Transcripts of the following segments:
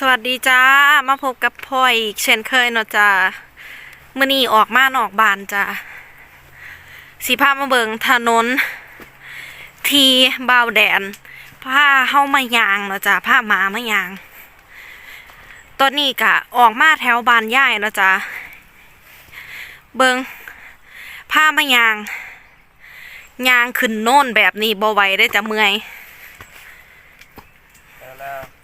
สวัสดีจ้า มาพบกับพ่อยอีกเช่นเคยเนาะจ้ามื่อนี้ออกมานอกบานจ้าสีพามาเบิงถนน ทีบาวแดนผ้าเข้ามายางเนาะจ้าผ้ามามายาง ตอนนี้กะออกมาแถวบานย่ายเนาะจ้าเบิงผ้ามายาง ยางขึ้นโน่นแบบนี้บ่ไหวได้จะเมื่อยเฮ้ย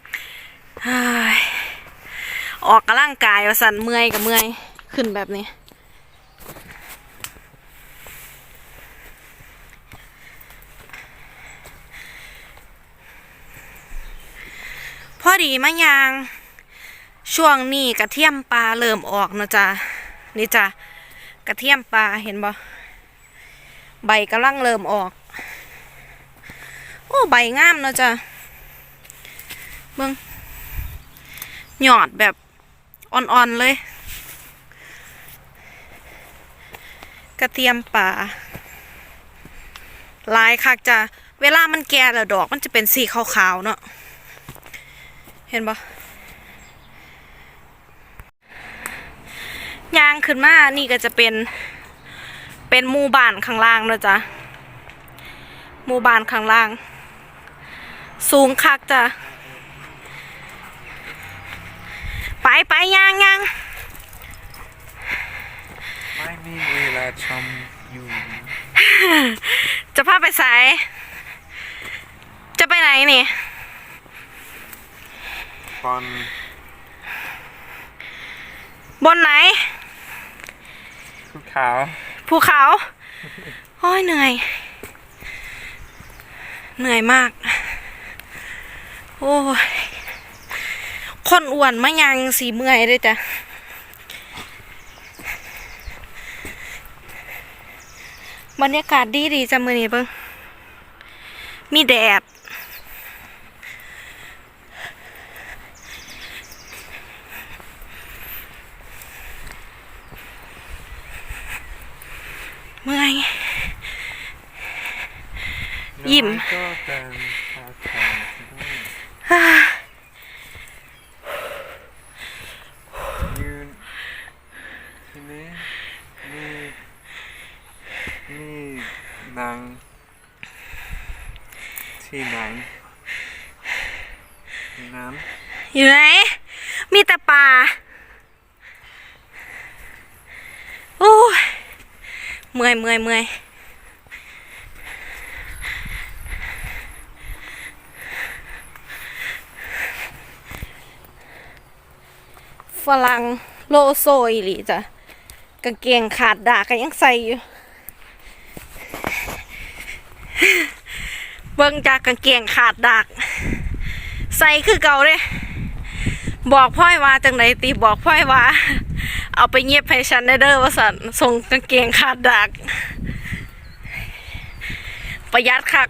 ออกกำลังกายว่าสันเมื่อยกับเมื่อย ขึ้นแบบนี้ พอดีมะยาง ช่วงนี้กระเทียมปลาเริ่มออกนะจ้ะนี่จ้ะกระเทียมปลาเห็นบ่ใบกำลังเริ่มออก โอ้ ใบงามเนาะจ้ะเบิ่ง หยอดแบบอ่อนๆเลย กระเทียมป่าลายคักจะเวลามันแก่แล้วดอกมันจะเป็นสีขาวๆเนาะเห็นปะยางขึ้นมา นี่ก็จะเป็น เป็นหมู่บ้านข้างล่างเนาะจ๊ะหมู่บ้านข้างล่าง สูงคักจ้ะ ไปไปย่างย่างไม่มีเวลาชมอยู่ จะพาไปสาย จะไปไหนนี่ตอนบนไหนภูเขาภูเขา โอ้ยเหนื่อย เหนื่อยมาก โอ้ย คนอ้วนมายังสีเมื่อยเลยจ้ะบรรยากาศดีดีๆจ้ะมือนี้เบิ่งมีแดด เมื่อย ยิ้มน้อยก็เป็นภาษายืนที่นี่นี่นี่นางที่ ไหนนั้นอยู่ไหน มีแต่ป่าโอ้ยเมื่อยเมื่อยเมื่อยฝรั่งโลโซอีหลีจ้ะกางเกงขาดดาก็ยังใส่อยู่ บิ่งจากกางเกงขาดดัก ใส่คือเก่าเลยบอกพ่อยว่าจังไหนตีบอกพ่อยว่า เอาไปเงียบให้ฉันได้เด้อว่าสันส่งกางเกงขาดดัก ประหยัดคัก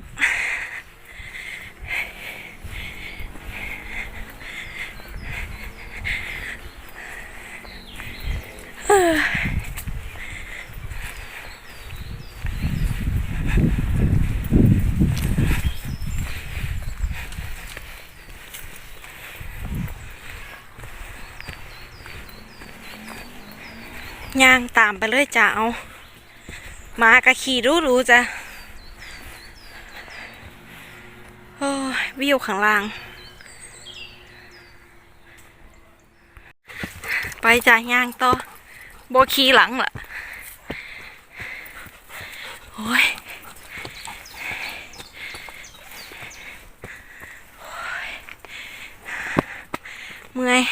ย่างตามไปเลยจ้าเอามากระขี่รู้รู้ๆจ้ะโอ้วิวข้างล่าง ไปจ้าย่างต่อโบขี่หลังล่ะโอ้ยโอ้ยเมื่อย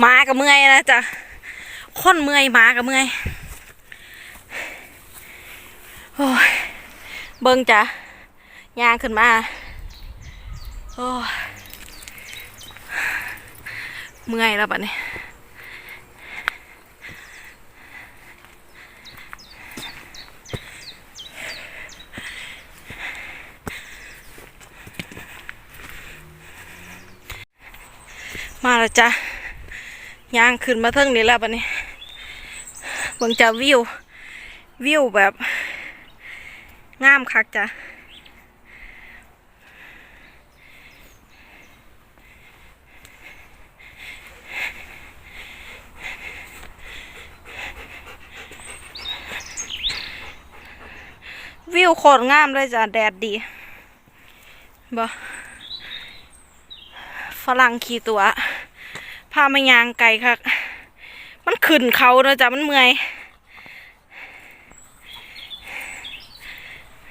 หมา กับเมื่อยนะจ๊ะค้นเมื่อยมากับเมื่อยโอ้ยเบิ่งจ้ะย่างขึ้นมาโอ้ยเมื่อยแล้วบัดนี้มาแล้วจ้ะ ย่างขึ้นมาเทิงนี้แล้วบัดนี้เบิ่งจะวิว วิวแบบงามคักจ้ะวิวโคตรงามเลยจ้ะ แดดดีบ่ฝรั่งขี่ตัว พามายางไกลคักมันขึ้นเขาเนอะจ้ะมันเมื่อย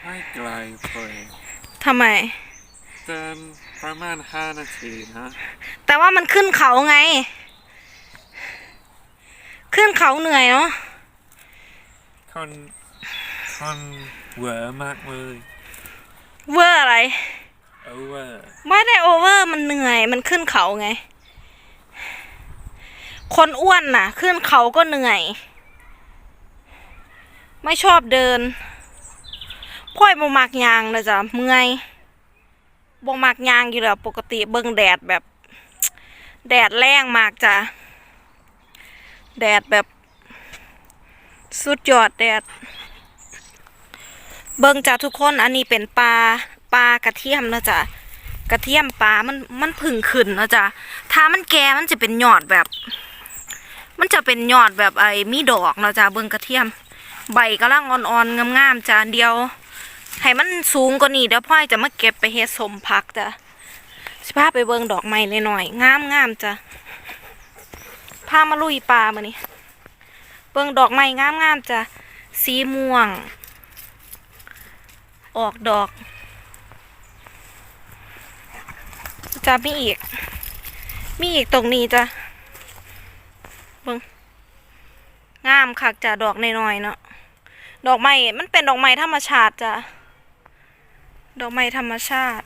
ไม่ไกลไปทำไมเดินประมาณห้านาทีนะ แต่ว่ามันขึ้นเขาไง ขึ้นเขาเหนื่อยเนาะคนคนเหวอมากเลยเวอร์อะไร โอเวอร์ ไม่ได้โอเวอร์มันเหนื่อยมันขึ้นเขาไง คนอ้วนน่ะ ขึ้นเขาก็เหนื่อย ไม่ชอบเดินพ่อยบ่มักยางนะจ๊ะเมื่อยบ่มักยางอยู่แล้วปกติเบิ่งแดดแบบ แดดแรงมากจ้ะแดดแบบ สุดยอดแดด เบิ่งจ้ะทุกคนอันนี้เป็นปลาปลากระเทียมนะจ๊ะกระเทียมปลามันมันผึ่งขึ้นนะจ๊ะถ้ามันแก่มันจะเป็นหยอดแบบ มันจะเป็นยอดแบบไอ้มีดอกนะจ๊ะเบิ่งกระเทียม ใบกำลังอ่อนๆงามๆจ้ะเดียวให้มันสูงกว่านี้เดี๋ยวพ่อยจะมาเก็บไปเฮ็ดสมพักจ้ะสิพาไปเบิ่งดอกไม้หน่อยๆงามๆจ้ะพามาลุยปลามานี่เบิ่งดอกไม้งามๆจ้ะสีม่วง ออกดอกจะมีอีก มีอีกตรงนี้จ้ะ เบิ่งงามคักจ้ะดอกน้อยๆเนาะดอกไม้มันเป็นดอกไม้ธรรมชาติจ้ะดอกไม้ธรรมชาติ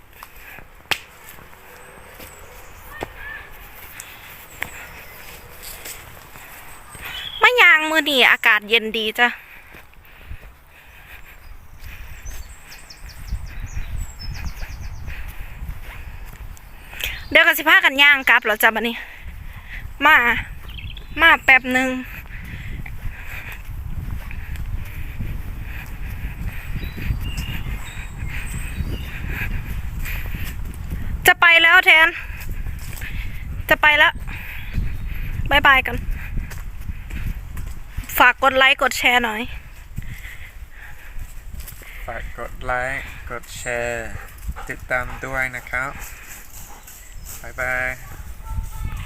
มะยางมือนี่อากาศเย็นดีจ้ะเดี๋ยวกันสิพากันย่างกลับแล้วจ้ะบัดนี้ มา มาแป๊บหนึ่งจะไปแล้วแทน จะไปแล้วบายบายกัน ฝากกดไลค์กดแชร์หน่อย ฝากกดไลค์กดแชร์ ติดตามด้วยนะครับบายบาย